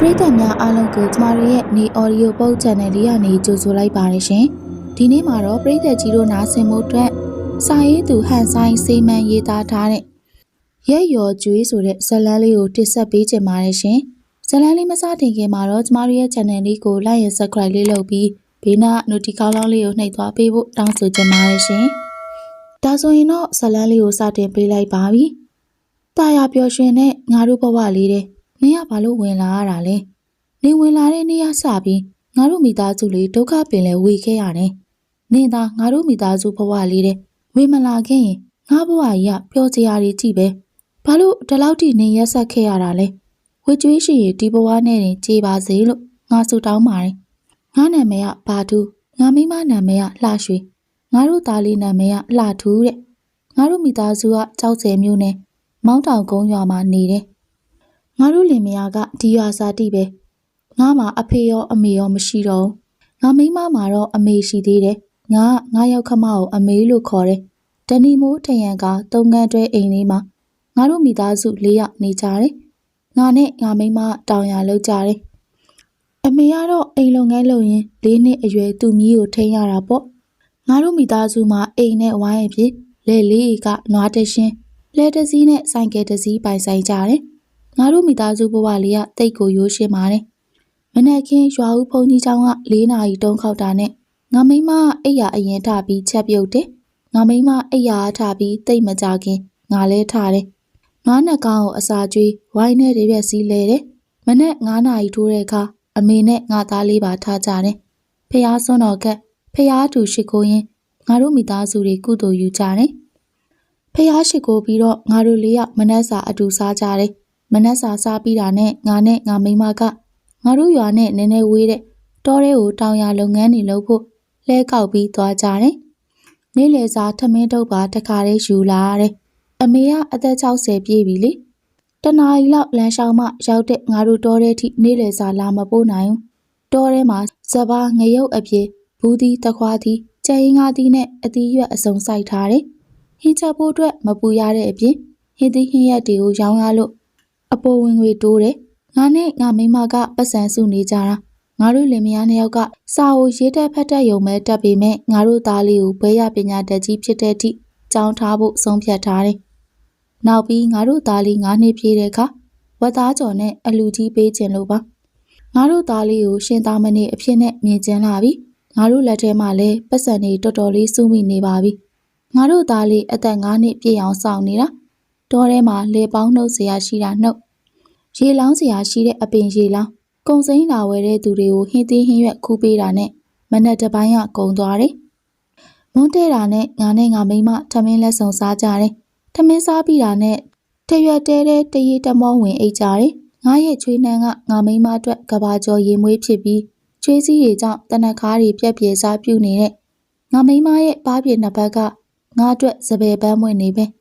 ပရိသတ်များအားလုံးကိုကျမတို့ရဲ့နေ audio book channel လေးကနေကြိုဆိုလိုက်ပါရရှင်။ဒီနေ့မှာတော့ပရိသတ်ကြီးတို့နားဆင်မှုအတွက်စာရေးသူဟန်ဆိုင်စေမန်ရေးသားထားတဲ့ရဲ့ရော်ကျွေးဆိုတဲ့ဇာတ်လမ်းလေးကိုတင်ဆက်ပေးချင်ပါတယ်ရှင်။ဇာတ်လမ်းလေးမစတင်ခင်မှာတော့ကျမတို့ရဲ့ channel လေးကို like and subscribe လေးလုပ်ပြီးဘေးနား notification ကောင်းလေးကိုနှိပ်သွားပေးဖို့တောင်းဆိုချင်ပါတယ်ရှင်။ဒါဆိုရင်တော့ဇာတ်လမ်းလေးကိုစတင်ပေးလိုက်ပါပြီ။တာယာပျော်ရွှင်တဲ့ငါတို့ဘဝလေးတဲ့ နင်ကဘာလို့ဝင်လာရတာလဲ။နေဝင်လာတဲ့နေ့ရက်စပြီးငါတို့မိသားစုလေးဒုက္ခပင်လဲဝေခဲ့ရတယ်။နင်သာငါတို့မိသားစုဘဝလေးတဲ့ဝေမလာခဲ့ရင်ငါဘဝကြီးကပျော်စရာတွေကြည့်ပဲ။ဘာလို့ဒီလောက်ထိနေရက်ဆက်ခဲ့ရတာလဲ။ဝေကျွေးရှိရင်ဒီဘဝနဲ့တင်ကြည်ပါစေလို့ငါဆုတောင်းပါတယ်။ငါနာမည်ကဘာတူငါမိမနာမည်ကလှရွှေငါတို့သားလေးနာမည်ကလှထူးတဲ့။ငါတို့မိသားစုကကြောက်စဲမျိုးနဲ့မောင်းတောင်ကုန်းရွာမှာနေတယ်။ ငါတို့လင်မယားကဒီရွာစာတိပဲ။ငါမှာအဖေရောအမေရောမရှိတော့ဘူးငါမိန်းမမှာတော့အမေရှိသေးတယ်ငါကငါရောက်ခမကိုအမေလို့ခေါ်တယ်တဏီမိုးထရန်ကသုံးကန်းတွဲအိမ်လေးမှာငါတို့မိသားစု၄ယောက်နေကြတယ်ငါနဲ့ငါမိန်းမတောင်ရလောက်ကြတယ်အမေကတော့အိမ်လုပ်ငန်းလုပ်ရင်၄နှစ်အရွယ်သူ့မီးကိုထိန်းရတာပေါ့ငါတို့မိသားစုမှာအိမ်နဲ့ဝိုင်းအဖြစ်လဲလေးကနွားတရှင်းလဲတစ်စီးနဲ့ဆိုင်ကယ်တစ်စီးပိုင်ဆိုင်ကြတယ် ငါတို့မိသားစုဘဝလေးကတိတ်ကိုရိုးရှင်းပါတယ် မနက်ခင်းရွာဦးဖုန်ကြီးเจ้าက၄နာရီတုံးခောက်တာနဲ့ငါမိန်းမအိယာအရင်ထပြီးချက်ပြုတ်တယ်။ငါမိန်းမအိယာထပြီးတိတ်မကြခင်ငါလဲထားတယ်။ငါးနှစ်ကောင်ကိုအစာကျွေးဝိုင်းနဲ့တရက်စီးလဲတယ်။မနက်9နာရီထိုးတဲ့အခါအမေနဲ့ငါသားလေးပါထားကြတယ်။ဖះစွန်းတော်ကဖះတူရှိခိုးရင်ငါတို့မိသားစုတွေကုသိုလ်ယူကြတယ်။ဖះရှိခိုးပြီးတော့ငါတို့လေးယောက်မနက်စာအတူစားကြတယ်။ မနက်စာစားပြီးတာနဲ့ငါနဲ့ငါမိန်းမကငါတို့ရွာနဲ့နည်းနည်းဝေးတဲ့တောထဲကိုတောင်ယာလုပ်ငန်းတွေလုပ်ဖို့လှဲကောက်ပြီးသွားကြတယ်။နေ့လယ်စာထမင်းတုပ်ပါတခါလေးယူလာရတယ်။အမေကအသက်60ပြည့်ပြီလေ။တနာရီလောက်လမ်းလျှောက်မှရောက်တဲ့ငါတို့တောထဲထိနေ့လယ်စာလာမပို့နိုင်ဘူး။တောထဲမှာစပါးငရုတ်အပြေဘူးသီးတခွားသီးကြက်ရင်းကားသီးနဲ့အသီးရွက်အစုံစိုက်ထားတယ်။ဟင်းချက်ဖို့အတွက်မပူရတဲ့အပြင်ဟင်းသီးဟင်းရက်တွေကိုရောင်းရလို့ အပေါ်ဝင်ငွေတိုးတယ်။ငါနဲ့ငါမိန်းမကပတ်စံစုနေကြတာငါတို့လင်မယားနှစ်ယောက်ကစာအုပ်ရေးတက်ဖတ်တက်ရုံပဲတက်ပေမဲ့ငါတို့သားလေးကိုဘွဲရပညာတတ်ကြီးဖြစ်တဲ့အထိကြောင်းထားဖို့ဆုံးဖြတ်ထားတယ်။နောက်ပြီးငါတို့သားလေး9နှစ်ပြည့်တဲ့အခါဝတ်သားကျော်နဲ့အလူကြီးပေးခြင်းလို့ပါ။ငါတို့သားလေးကိုရှင်သားမဏေအဖြစ်နဲ့မြင်ကျင်လာပြီ။ငါတို့လက်ထဲမှာလည်းပတ်စံတွေတော်တော်လေးစုမိနေပါပြီ။ငါတို့သားလေးအသက်9နှစ်ပြည့်အောင်စောင့်နေတာ။ တောထဲမှာလေပေါင်းနှုတ်เสียရှိတာနှုတ် ရေလောင်းစရာရှိတဲ့အပင်ရေလောင်းကုံစိမ်းလာဝယ်တဲ့သူတွေကိုဟင်းသီးဟင်းရွက်ခူးပေးတာနဲ့မနက်တစ်ပိုင်းကကုံသွားတယ်။မွန်းတဲတာနဲ့ငါနဲ့ငါမိန်းမထမင်းလက်ဆောင်စားကြတယ်။ထမင်းစားပြီးတာနဲ့တရွက်တဲတဲ့တရေတမောဝင်အိတ်ကြတယ်။ငါရဲ့ချွေးနှမ်းကငါမိန်းမအတွက်ကဘာကျော်ရေမွေးဖြစ်ပြီးချွေးစည်းတွေကြောင့်တနက်ခါးတွေပြက်ပြေစားပြုတ်နေတဲ့ငါမိန်းမရဲ့ပါးပြေနှစ်ဘက်ကငါအတွက်စပယ်ပန်းမွင့်နေပဲ။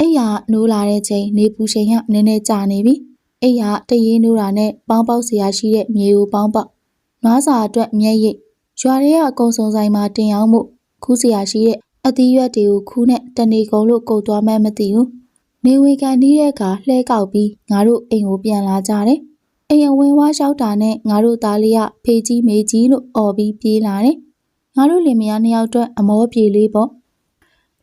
အိယာနိုးလာတဲ့ချိန်နေပူချိန်ကနည်းနည်းကြာနေပြီ။အိယာတရေနိုးတာနဲ့ပေါင်းပေါက်စရာရှိတဲ့မြေကိုပေါင်းပေါက်နွားစာအတွက်မျက်ရည်ရွာတွေကအကုံစုံဆိုင်မှာတင်အောင်မှုခူးစရာရှိတဲ့အသီးရွက်တွေကိုခူးနဲ့တနေကုန်လို့ကုတ်သွားမှန်းမသိဘူးနေဝေကန်နီးတဲ့အခါလှဲကောက်ပြီးငါတို့အိမ်ကိုပြန်လာကြတယ်အိမ်အဝင်ဝါလျှောက်တာနဲ့ငါတို့သားလေးကဖေးကြီးမေကြီးလို့អော်ပြီးပြေးလာတယ်ငါတို့လင်မယားနှစ်ယောက်အတွက်အမောပြေလေးပေါ့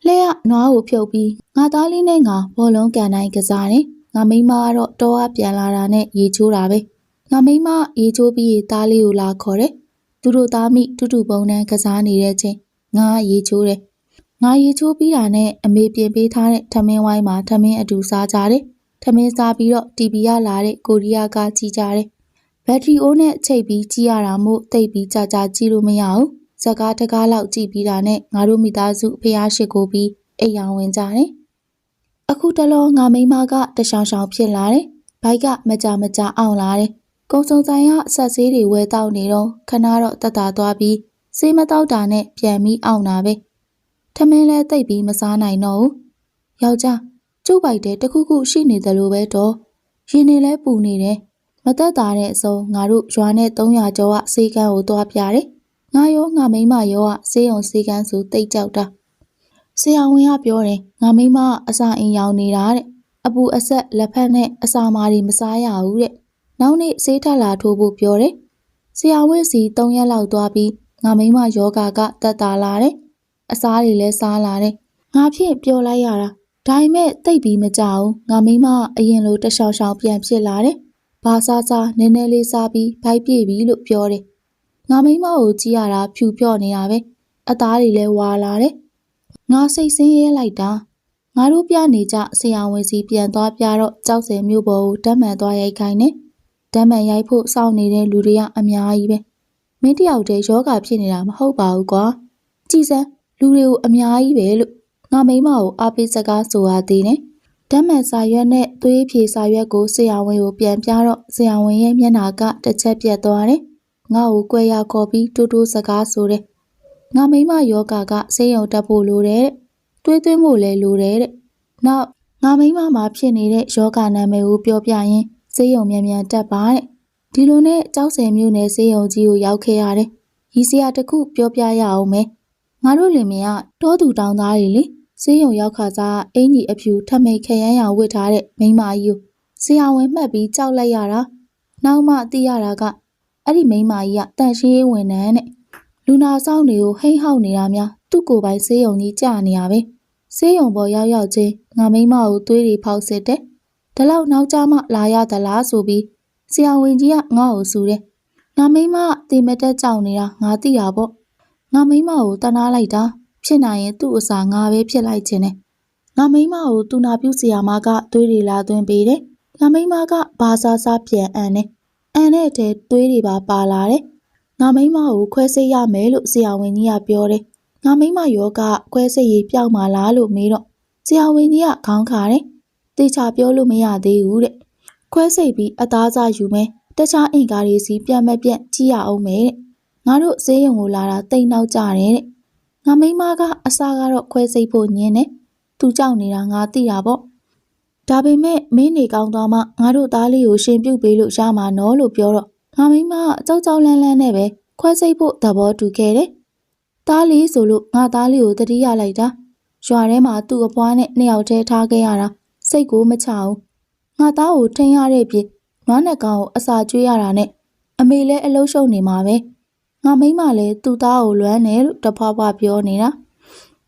လှဲကနွားကိုဖြုတ်ပြီးငါသားလေးနဲ့ငါဘောလုံးကန်တိုင်းကစားတယ်ငါမိန်းမကတော့တောကပြန်လာတာနဲ့ရေချိုးတာပဲငါမိန်းမရေချိုးပြီးရေသားလေးကိုလာခေါ်တယ်သူတို့သားမိတူတူပုံနှန်းကစားနေတဲ့ချိန်ငါကရေချိုးတယ်ငါရေချိုးပြီးတာနဲ့အမေပြင်ပေးထားတဲ့ထမင်းဝိုင်းမှာထမင်းအတူစားကြတယ်ထမင်းစားပြီးတော့တီဗီကလာတဲ့ကိုရီးယားကကြည့်ကြတယ်ဘက်ထရီအိုးနဲ့ချိတ်ပြီးကြည့်ရတာမို့တိတ်ပြီးကြာကြာကြည့်လို့မရဘူး ဇက်ကားတကားလောက်ကြည့်ပြီးတာနဲ့ငါတို့မိသားစုဖျားရှိကိုပြီးအိမ်အောင်ဝင်ကြတယ်အခုတလောငါမိန်းမကတရှောင်ရှောင်ဖြစ်လာတယ်။ဘိုက်ကမကြမကြအောင်လာတယ်။ကုံစုံဆိုင်ကဆက်ဆေးတွေဝဲတောက်နေတော့ခဏတော့တက်တာသွားပြီးဆေးမတောက်တာနဲ့ပြန်ပြီးအောင်တာပဲ။ထမင်းလဲတိတ်ပြီးမစားနိုင်တော့ဘူး။ယောက်ျားကျုပ်ပိုက်တဲ့တခုခုရှိနေတယ်လို့ပဲတော့ရင်နေလဲပူနေတယ်။မသက်သာတဲ့အစုံငါတို့ရွာနဲ့300ကျော်ကဆေးကန်းကိုသွားပြတယ်။ ငါရောငါမိန်းမရောကဆေးရုံဆေးကန်းဆိုတိတ်ကြောက်တာဆရာဝန်ကပြောတယ်ငါမိန်းမကအစာအိမ်ရောင်နေတာတဲ့အပူအဆက်လက်ဖက်နဲ့အစာမာတွေမစားရဘူးတဲ့နောက်နေ့ဆေးထက်လာထိုးဖို့ပြောတယ်ဆရာဝစ်စီ၃ရက်လောက်သွားပြီးငါမိမယောဂါကတက်တာလာတယ်အစားတွေလည်းစားလာတယ်ငါဖြင့်ပြောလိုက်ရတာဒါပေမဲ့တိတ်ပြီးမကြဘူးငါမိမအရင်လိုတရှောင်ရှောင်ပြန်ဖြစ်လာတယ်ဘာစားစားနည်းနည်းလေးစားပြီးဘိုက်ပြည့်ပြီလို့ပြောတယ် ငါမိမကိုကြည့်ရတာဖြူဖြော့နေတာပဲအသားတွေလည်းဝါလာတယ်ငါစိတ်ဆင်းရဲလိုက်တာငါတို့ပြနေကြဆရာဝန်စီပြန်သွားပြတော့ကြောက်စင်မျိုးပေါ်ကိုဓာတ်မှန်သွားရိုက်ခိုင်းတယ်ဓာတ်မှန်ရိုက်ဖို့စောင့်နေတဲ့လူတွေကအများကြီးပဲမင်းတယောက်တည်းယောဂဖြစ်နေတာမဟုတ်ပါဘူးကွာကြည်စမ်းလူတွေကိုအများကြီးပဲလို့ငါမိမကိုအားပေးစကားဆိုရသေးတယ်ဓာတ်မှန်စာရွက်နဲ့သွေးဖြေစာရွက်ကိုဆရာဝန်ကိုပြန်ပြတော့ဆရာဝန်ရဲ့မျက်နှာကတစ်ချက်ပြတ်သွားတယ် ငါ့ကိုကြွယ်ရခေါ်ပြီးတူတူစကားဆိုတယ်ငါမိမယောဂကဆေးရုံတက်ဖို့လိုတယ်တဲ့တွေးသွင်းဖို့လည်းလိုတယ်တဲ့နောက်ငါမိမမှာဖြစ်နေတဲ့ယောဂနာမည်ကိုပြောပြရင်ဆေးရုံမြန်မြန်တက်ပါတဲ့ဒီလိုနဲ့ကြောက်စင်မျိုးနဲ့ဆေးရုံကြီးကိုရောက်ခဲ့ရတယ်ရီစရာတစ်ခုပြောပြရအောင်မယ်ငါတို့လင်မယားတောသူတောင်သားတွေလေဆေးရုံရောက်ခါစားအင်ကြီးအဖြူထမိတ်ခရမ်းရောင်ဝတ်ထားတဲ့မိန်းမကြီးကိုဆရာဝန်မှတ်ပြီးကြောက်လိုက်ရတာနောက်မှသိရတာက အဲ့ဒီမိန်းမကြီးကတန်ရှင်းရေးဝန်ထမ်းတဲ့လူနာဆောင်တွေကိုဟိမ့်ဟောက်နေတာများသူ့ကိုယ်ပိုင်ဆေးရုံကြီးကြာနေရပဲဆေးရုံပေါ်ရောက်ရောက်ချင်းငါမိန်းမကိုသွေးတွေဖောက်စစ်တယ်ဒါလောက်နောက်ကျမှလာရသလားဆိုပြီးဆရာဝန်ကြီးကငါ့ကိုဆူတယ်ငါမိန်းမတေမတက်ကြောင်နေတာငါသိတာပေါ့ငါမိန်းမကိုတနာလိုက်တာဖြစ်နိုင်ရင်သူ့အစာငါပဲဖြစ်လိုက်ခြင်းနဲ့ငါမိန်းမကိုတူနာပြုဆရာမကသွေးတွေလာသွင်းပေးတယ်ငါမိန်းမကဘာသာစားပြန်အန်တယ် အန်တဲ့တဲသွေးတွေပါပါလာတယ်ငါမိန်းမကိုခွဲစိတ်ရမယ်လို့ဆရာဝန်ကြီးကပြောတယ်ငါမိန်းမယောကခွဲစိတ်ရေးပြောက်มาလားလို့မေးတော့ဆရာဝန်ကြီးကခေါင်းခါတယ်တေချာပြောလို့မရသေးဘူးတဲ့ခွဲစိတ်ပြီးအသားစားယူမယ်တခြားအင်္ကာတွေစီပြတ်မပြတ်ကြည့်ရအောင်မယ်တဲ့ငါတို့ဈေးရုံကိုလာတာတိတ်နောက်ကြတယ်တဲ့ငါမိန်းမကအစားကတော့ခွဲစိတ်ဖို့ညင်းတယ်သူကြောက်နေတာငါသိတာပေါ့ ဒါပေမဲ့မင်းနေကောင်းသွားမှငါတို့သားလေးကိုရှင်ပြုတ်ပေးလို့ရမှာနော်လို့ပြောတော့ငါမိန်းမကကြောက်ကြောက်လန့်လန့်နဲ့ပဲခွဲစိတ်ဖို့သဘောတူခဲ့တယ်သားလေးဆိုလို့ငါသားလေးကိုတတိယလိုက်တာရွာထဲမှာသူ့အဖွားနဲ့နှစ်ယောက်တည်းထားခဲ့ရတာစိတ်ကိုမချဘူးငါသားကိုထိန်းရတဲ့ပြစ်နွားနဲ့ကောင်ကိုအစာကျွေးရတာနဲ့အမေလည်းအလုံးရှုံနေမှာပဲငါမိမလည်းသူ့သားကိုလွမ်းတယ်လို့တဖွာဖွာပြောနေတာ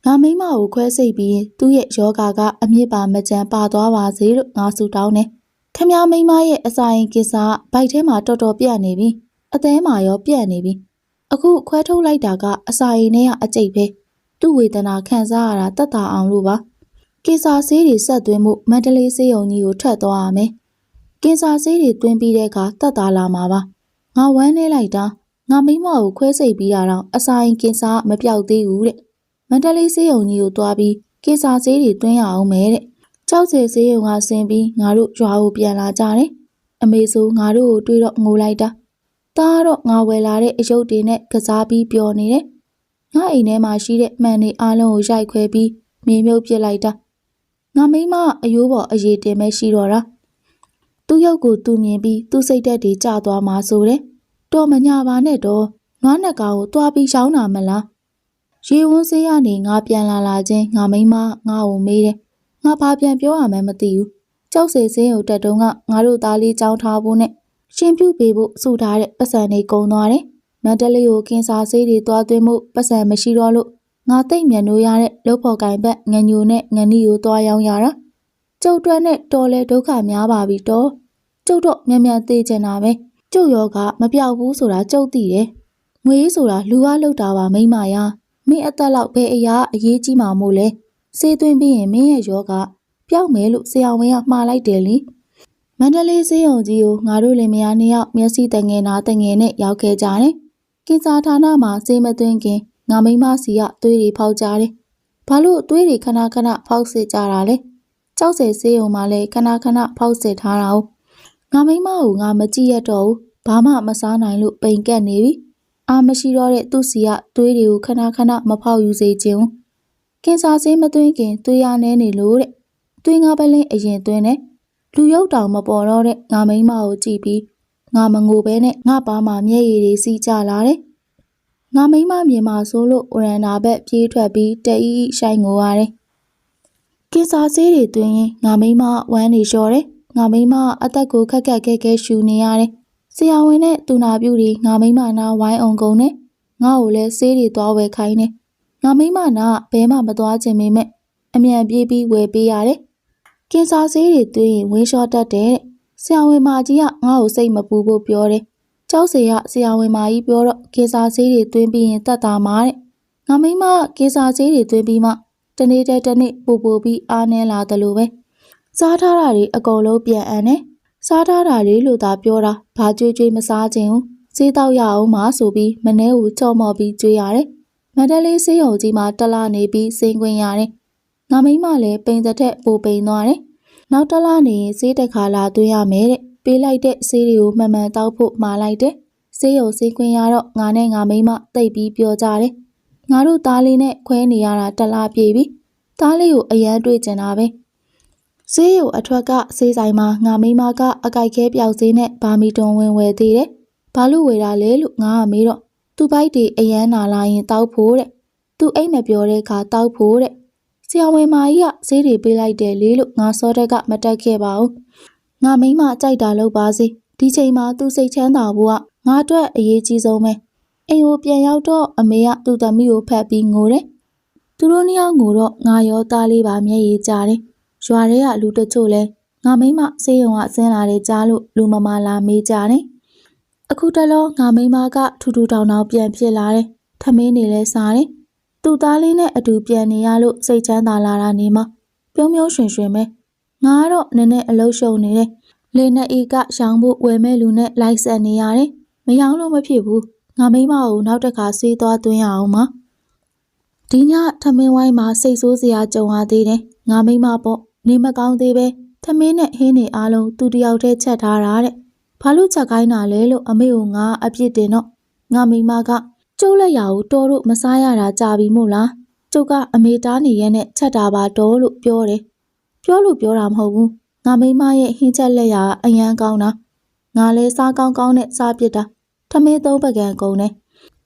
ငါမိမကိုခွဲစိတ်ပြီးရင်သူ့ရဲ့ယောဂါကအမြင့်ပါမကြမ်းပါသွားပါစေလို့ငါဆူတောင်းတယ်ခမ ्या မိမရဲ့အစာရင်ကိစ္စကဘိုက်ထဲမှာတော်တော်ပြတ်နေပြီအသေးမှာရောပြတ်နေပြီအခုခွဲထုတ်လိုက်တာကအစာရင်ထဲကအကျိတ်ပဲသူ့ဝေဒနာခံစားရတာတတ်တာအောင်လို့ပါကင်ဆာဆေးတွေဆက်သွင်းမှုမန္တလေးဆေးရုံကြီးကိုထွက်သွားရမယ်ကင်ဆာဆေးတွေသွင်းပြီးတဲ့အခါတတ်တာလာမှာပါငါဝမ်းနေလိုက်တာငါမိမကိုခွဲစိတ်ပြီးရတော့အစာရင်ကင်ဆာမပြောက်သေးဘူးတဲ့ မန္တလေးဆေးရုံကြီးကိုသွားပြီးကင်ဆာဆေးတွေသွင်းရအောင်မယ်တဲ့ကြောက်စဲဆေးရုံကဆင်းပြီးငါတို့ရွာကိုပြန်လာကြတယ်အမေဆိုငါတို့ကိုတွေ့တော့ငိုလိုက်တာတားတော့ငါဝယ်လာတဲ့အယုတ်တွေနဲ့ကစားပြီးပျော်နေတယ်ငါအိမ်ထဲမှာရှိတဲ့မှန်တွေအားလုံးကိုရိုက်ခွဲပြီးမြေမြုပ်ပစ်လိုက်တာငါမိမအယိုးပေါ်အရေးတင်ပဲရှိတော့တာသူ့ရုပ်ကိုသူမြင်ပြီးသူ့စိတ်ဓာတ်တွေကျသွားမှဆိုတယ်တော်မညာပါနဲ့တော့နွားနှစ်ကောင်ကိုတွားပြီးရှောင်းတာမလား ရေဝန်းစေးရနေငါပြန်လာလာချင်းငါမိမငါ့ကိုမေးတယ်ငါဘာပြန်ပြောရမှန်းမသိဘူးကြောက်စေစင်းကိုတက်တုံးကငါတို့သားလေးကြောင်းထားဖို့နဲ့ရှင်ပြုတ်ပေးဖို့စူထားတဲ့ပတ်စံတွေကုန်သွားတယ်မန္တလေးကိုကင်ဆာဆေးတွေတွားသွင်းမှုပတ်စံမရှိတော့လို့ငါသိမ့်မြန်လို့ရတဲ့လုတ်ဖို့ကင်ဘက်ငညိုနဲ့ငနီကိုတွားရောင်းရတာကျုပ်တွက်နဲ့တော်လဲဒုက္ခများပါပြီတော့ကျုပ်တော့မြန်မြန်သေးချင်တာပဲကျုပ်ယောကမပြောက်ဘူးဆိုတာကျုပ်သိတယ်ငွေဆိုတာလူကလောက်တာပါမိမယာ မင်းအသက်လောက်ဘယ်အရာအရေးကြီးမှာမို့လဲစေးသွင်းပြီးရင်မင်းရဲ့ယောကပျောက်မယ်လို့ဆရာဝန်ကမှားလိုက်တယ်လေမန္တလေးစေးရုံကြီးကိုငါတို့လင်မယားနှစ်ယောက်မျက်စိတငယ်နာတငယ်နဲ့ရောက်ခဲ့ကြတယ်ကင်ဆာဌာနမှာစေးမသွင်းခင်ငါမိမစီကသွေးတွေဖောက်ကြတယ်ဘာလို့သွေးတွေခဏခဏဖောက်စစ်ကြတာလဲကြောက်စဲစေးရုံမှာလည်းခဏခဏဖောက်စစ်ထားတာ哦ငါမိမကိုငါမကြည့်ရတော့ဘူးဘာမှမစားနိုင်လို့ပိန်ကက်နေပြီ အာမရှိတော့တဲ့သူ့စီကသွေးတွေကိုခဏခဏမဖောက်ယူစေခြင်းကင်ဆာဆေးမသွင်းခင်သွေးရနဲနေလို့တဲ့သွေးငါးပလင်းအရင်သွင်းတယ်လူရုပ်တောင်မပေါ်တော့တဲ့ငါမိမကိုကြည့်ပြီးငါမငိုဘဲနဲ့ငါပါမှာမျက်ရည်တွေစီးကျလာတယ်ငါမိမမြင်မှာဆိုလို့အိုရန်နာဘက်ပြေးထွက်ပြီးတအီးရှိုင်ငိုရတယ်ကင်ဆာဆေးတွေသွင်းရင်ငါမိမဝမ်းနေလျှော်တယ်ငငါမိမအသက်ကိုခက်ခက်ခဲခဲရှူနေရတယ် ဆရာဝန်နဲ့တူနာပြူတွေငါမိမနာဝိုင်းအောင်ကုန်နဲ့ငါ့ကိုလည်းဆေးတွေသွားဝယ်ခိုင်းနေငါမိမနာဘဲမှမသွားခြင်းပေမဲ့အမြန်ပြေးပြီးဝယ်ပေးရတယ်ကင်ဆာဆေးတွေသွင်းရင်ဝင်းလျှော့တတ်တယ်တဲ့ဆရာဝန်မကြီးကငါ့ကိုစိတ်မပူဖို့ပြောတယ်ကျောက်စေကဆရာဝန်မကြီးပြောတော့ကင်ဆာဆေးတွေသွင်းပြီးရင်တတ်တာမှာတဲ့ငါမိမကင်ဆာဆေးတွေသွင်းပြီးမှတနေ့တည်းတစ်နေ့ပူပူပြီးအားနေလာတယ်လို့ပဲစားထားတာတွေအကုန်လုံးပြန်အံတယ် စားထားတာတွေလို့သာပြောတာဘာကြွေးကြွေးမစားခြင်းဘူးဈေးတော့ရအောင်မဆိုပြီးမနှဲကိုချော့မော့ပြီးကြွေးရတယ်မန္တလေးစေးရုံကြီးမှာတက်လာနေပြီးစိန်ခွင်ရတယ်ငါမိမလည်းပိန်သက်ထက်ပိုပိန်သွားတယ်နောက်တက်လာနေရင်ဈေးတစ်ခါလာသွင်းရမယ်တဲ့ပေးလိုက်တဲ့ဆေးတွေကိုမှန်မှန်တောက်ဖို့မှာလိုက်တယ်ဆေးရုံစိန်ခွင်ရတော့ငါနဲ့ငါမိမတိတ်ပြီးပြောကြတယ်ငါတို့သားလေးနဲ့ခွဲနေရတာတက်လာပြေပြီသားလေးကိုအရန်တွေ့ကျင်တာပဲ ဈေးရုံအထွက်ကဆေးဆိုင်မှာငါမိမကအကြိုက်ခဲပြောက်ဈေးနဲ့ဗာမီတွန်ဝင်ဝယ်သေးတယ်ဘာလို့ဝယ်တာလဲလို့ငါကမေးတော့သူ့ဘိုက်တွေအရန်နာလာရင်တောက်ဖို့တဲ့သူအိတ်မပြောတဲ့အခါတောက်ဖို့တဲ့ဆရာဝန်မကြီးကဈေးတွေပေးလိုက်တယ်လေလို့ငါစောတက်ကမတက်ခဲ့ပါဘူးငါမိမကြိုက်တာလုပ်ပါစေဒီချိန်မှာသူစိတ်ချမ်းသာဖို့ကငါအတွက်အရေးကြီးဆုံးပဲအိမ်ကိုပြန်ရောက်တော့အမေကသူ့သမီးကိုဖက်ပြီးငိုတယ်သူတို့နှစ်ယောက်ငိုတော့ငါရောသားလေးပါမျက်ရည်ကျတယ် ရွာထဲကလူတချို့လဲငါမိမဆေးရုံကဆင်းလာတဲ့ကြားလို့လူမမာလာမေးကြတယ်အခုတလောငါမိမကထူထူထောင်ထောင်ပြန်ဖြစ်လာတယ်ထမင်းနေလဲစားတယ်သူ့သားလေးနဲ့အတူပြန်နေရလို့စိတ်ချမ်းသာလာတာနေမှာပြုံးပြုံးရွှင်ရွှင်ပဲငါကတော့နည်းနည်းအလုံးရှုံနေတယ်လေနဲ့အေကရှောင်းဖို့ဝယ်မဲ့လူနဲ့လိုက်ဆက်နေရတယ်မယောင်းလို့မဖြစ်ဘူးငါမိမကိုနောက်တစ်ခါဆေးသွားသွင်းရအောင်ပါဒီညထမင်းဝိုင်းမှာစိတ်ဆိုးစရာကြုံရသေးတယ်ငါမိမပေါ့ နေမကောင်းသေးပဲထမင်းနဲ့ဟင်းနေအားလုံးသူတယောက်တည်းချက်ထားတာတဲ့ဘာလို့ချက်ခိုင်းတာလဲလို့အမေကငါအပြစ်တင်တော့ငါမိမကကျုပ်လက်ရာကိုတော်တို့မစားရတာကြာပြီမို့လားကျုပ်ကအမေတားနေရဲနဲ့ချက်တာပါတော်လို့ပြောတယ်ပြောလို့ပြောတာမဟုတ်ဘူးငါမိမရဲ့ဟင်းချက်လက်ရာအယမ်းကောင်းတာငါလဲစားကောင်းကောင်းနဲ့စားပစ်တာထမင်းသုံးပကံကုန်တယ်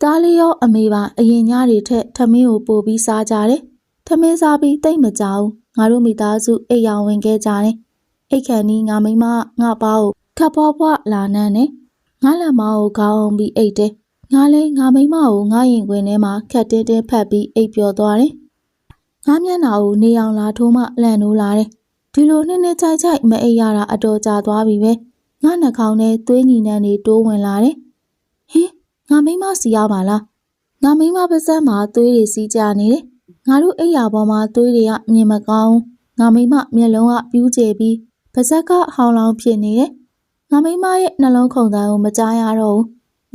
တားလေးရောအမေပါအရင်ညတွေထက်ထမင်းကိုပို့ပြီးစားကြတယ်ထမင်းစားပြီးတိတ်မကြောက် ငါတို့မိသားစုအိတ်ရောင်ဝင်ခဲ့ကြတယ်အိတ်ခန်နီးငါမိမငါပါကိုခပ်ပွားပွားလာနန်းနဲ့ငါလက်မကိုခေါင်းအောင်ပြီးအိတ်တယ်ငါလဲငါမိမကိုငါရင်ခွင်ထဲမှာခက်တင်းတင်းဖက်ပြီးအိပ်ပျော်သွားတယ်ငါမျက်နှာကိုနေအောင်လာထိုးမှလန့်နိုးလာတယ်ဒီလိုနှစ်နှစ်ချိုက်ချိုက်မအိပ်ရတာအတော်ကြာသွားပြီပဲငါနှာခေါင်းထဲသွေးညီနှံတွေတိုးဝင်လာတယ်ဟင်ငါမိမစီရပါလားငါမိမပါစက်မှာသွေးတွေစီးကြနေတယ် ငါတို့အိပ်ရာပေါ်မှာသွေးတွေကမြင်မကောင်းငါမိမမျက်လုံးကပြူးကျပြီးပါဇက်ကဟောင်းလောင်းဖြစ်နေတယ်ငါမိမရဲ့နှလုံးခုန်တန်းကိုမကြားရတော့ဘူး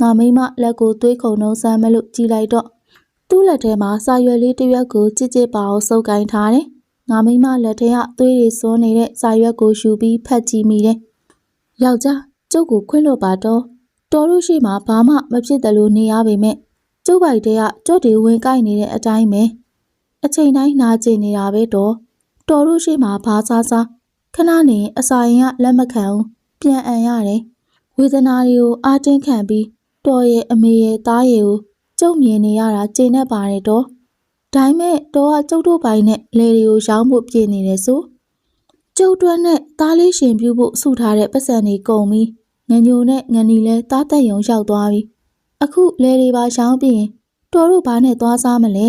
ငါမိမလက်ကိုသွေးခုန်နှုံးဆမ်းမလို့ကြည်လိုက်တော့သူ့လက်ထဲမှာစာရွက်လေးတစ်ရွက်ကိုကြစ်ကြစ်ပါအောင်စုပ်ကိုင်းထားတယ်ငါမိမလက်ထဲကသွေးတွေစွန်းနေတဲ့စာရွက်ကိုယူပြီးဖတ်ကြည့်မိတယ်ယောက်ျားကျုပ်ကိုခွင့်လွှတ်ပါတော့တော်တို့ရှိမှဘာမှမဖြစ်တယ်လို့နေရပေမဲ့ကျုပ်ပိုက်တဲ့ကကြော့တွေဝင်ကိုက်နေတဲ့အတိုင်းပဲ အချိန်တိုင်းနာကျင်နေတာပဲတော့တော်တို့ရှိမှဘာစားစားခဏနေအစာရင်ကလက်မခံဘူးပြန်အံရတယ်ဝေဒနာတွေကိုအာတင်းခံပြီးတော်ရဲ့အမေရဲ့သားရဲ့ကိုကျုပ်မြင်နေရတာကျင်နေပါတယ်တော့ဒါပေမဲ့တော်ကကျုပ်တို့ပိုင်းနဲ့လေတွေကိုရောင်းဖို့ပြင်နေတယ်ဆိုကျုပ်တွန်းနဲ့သားလေးရှင်ပြူဖို့စုထားတဲ့ပတ်စံတွေကုန်ပြီးငညိုနဲ့ငနီလဲသားတက်ယုံရောက်သွားပြီအခုလေတွေပါရောင်းပြီးရင်တော်တို့ဘာနဲ့သွားစားမလဲ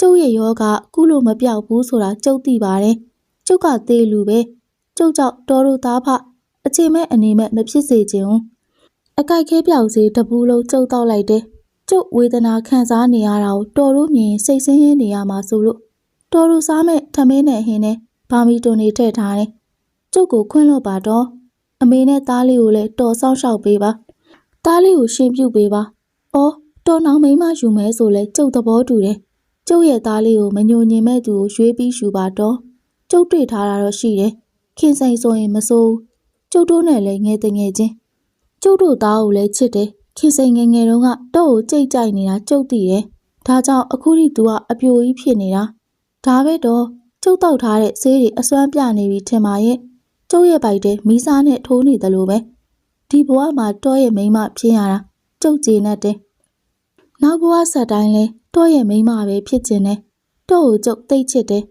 ကျုပ်ရဲ့ယောဂကုလို့မပြောက်ဘူးဆိုတာကျုပ်သိပါတယ်ကျုပ်ကသေးလူပဲကျုပ်ကြောင့်တော်တို့သားဖအချိန်မဲ့အနေမဲ့မဖြစ်စေချင်ဘူးအကြိုက်ခဲပြောက်စေတပူးလုံးကျုပ်တော့လိုက်တယ်ကျုပ်ဝေဒနာခံစားနေရတာကိုတော်တို့မြင်စိတ်ဆင်းရဲနေရမှာဆိုလို့တော်တို့စားမဲ့ထမင်းနဲ့ဟင်းနဲ့ဘာမီတွန်နေထည့်ထားတယ်ကျုပ်ကိုခွင့်လွှတ်ပါတော့အမေနဲ့သားလေးကိုလည်းတော်ဆောင်ရှောက်ပေးပါသားလေးကိုရှင်ပြုတ်ပေးပါအော်တော်နောင်မိမယူမဲဆိုလဲကျုပ်သဘောတူတယ် ကျုပ်ရဲ့သားလေးကိုမညိုညင်မဲ့သူကိုရွေးပြီးယူပါတော့ကျုပ်တွေ့ထားတာတော့ရှိတယ်ခင်ဆိုင်ဆိုရင်မစိုးကျုပ်တို့နဲ့လည်းငဲတငယ်ချင်းကျုပ်တို့သားကိုလည်းချစ်တယ်ခင်စိန်ငယ်ငယ်တုန်းကတော့ကိုကြိတ်ကြိုက်နေတာကျုပ်သိတယ်ဒါကြောင့်အခုထိသူကအပြိုကြီးဖြစ်နေတာဒါပဲတော့ကျုပ်တောက်ထားတဲ့ဆေးတွေအစွမ်းပြနေပြီထင်ပါရဲ့ကျုပ်ရဲ့ဘိုက်ထဲမီးစားနဲ့ထိုးနေတယ်လို့ပဲဒီဘဝမှာတော့ရဲ့မိန်းမဖြစ်ရတာကျုပ်ကျေနပ်တယ်နောက်ဘဝဆက်တိုင်းလဲ တော့ရဲ့မိန်းမပဲဖြစ်ကျင်တယ်တော့ကိုကျုပ်သိတ်ချစ်တယ်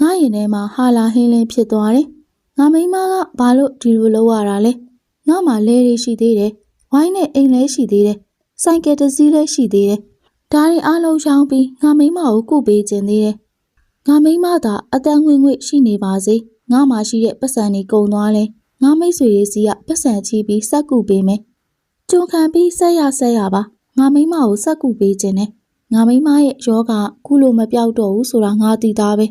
ငါရင်ထဲမှာဟာလာဟင်းလင်းဖြစ်သွားတယ်ငငါမိန်းမကဘာလို့ဒီလိုလုပ်ရတာလဲငါမှလဲတွေရှိသေးတယ်ဝိုင်းနဲ့အိမ်လဲရှိသေးတယ်ဆိုင်ကယ်တစ်စီးလည်းရှိသေးတယ်ဒါတွေအားလုံးရှောင်းပြီးငါမိန်းမကိုကုပေးခြင်းသေးတယ်ငါမိန်းမသာအတန်းငွေငွေရှိနေပါစေငါမှရှိတဲ့ပတ်စံတွေကုန်သွားလဲငါမိတ်ဆွေရေးစီကပတ်စံချီပြီးစက်ကူပေးမယ်ကြုံခံပြီးဆက်ရဆက်ရပါငါမိန်းမကိုစက်ကူပေးခြင်းနဲ့ ငါမိန်းမရဲ့ယောဂခုလိုမပြောက်တော့ဘူးဆိုတာငါသိသားပဲ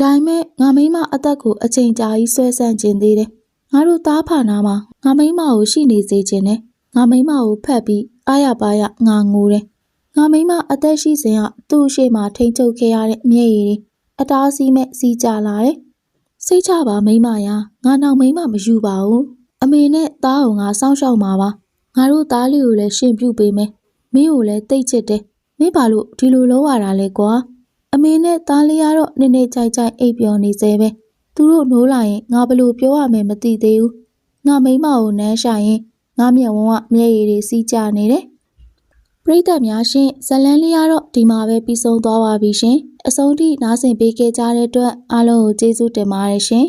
ဒါပေမဲ့ငါမိန်းမအသက်ကိုအချိန်ကြာကြီးဆွဲဆန့်ခြင်းသေးတယ်။ငါတို့သားဖာနာမှာငါမိန်းမကိုရှိနေစေခြင်းနဲ့ငါမိန်းမကိုဖက်ပြီးအားရပါရငါငိုတယ်။ငါမိန်းမအသက်ရှိစဉ်ကသူ့အရှိမထိန်ချုပ်ခဲ့ရတဲ့မျက်ရည်တွေအတားစီးမဲ့စီးကြလာတယ်။စိတ်ချပါမိန်းမရာငါနောက်မိန်းမမယူပါဘူး။အမေနဲ့သားကိုငါစောင့်ရှောက်မှာပါ။ငါတို့သားလေးကိုလည်းရှင်ပြုပေးမယ်။မင်းကိုလည်းတိတ်ချစ်တယ်။ မင်းဘာလို့ဒီလိုလုပ်ရတာလဲကွာ။အမေနဲ့သားလေးကတော့နေနေကြိုက်ကြိုက်အိပ်ပျော်နေသေးပဲသူတို့နိုးလာရင်ငါဘယ်လို့ပြောရမယ်မသိသေးဘူးငါမိန်းမကိုနမ်းရှာရင်ငါမျက်ဝန်းကမျက်ရည်တွေစီးကျနေတယ်ပရိသတ်များရှင်ဇတ်လန်းလေးကတော့ဒီမှာပဲပြီးဆုံးသွားပါပြီရှင်အဆုံးထိနားဆင်ပေးခဲ့ကြတဲ့အတွက်အားလုံးကိုကျေးဇူးတင်ပါတယ်ရှင်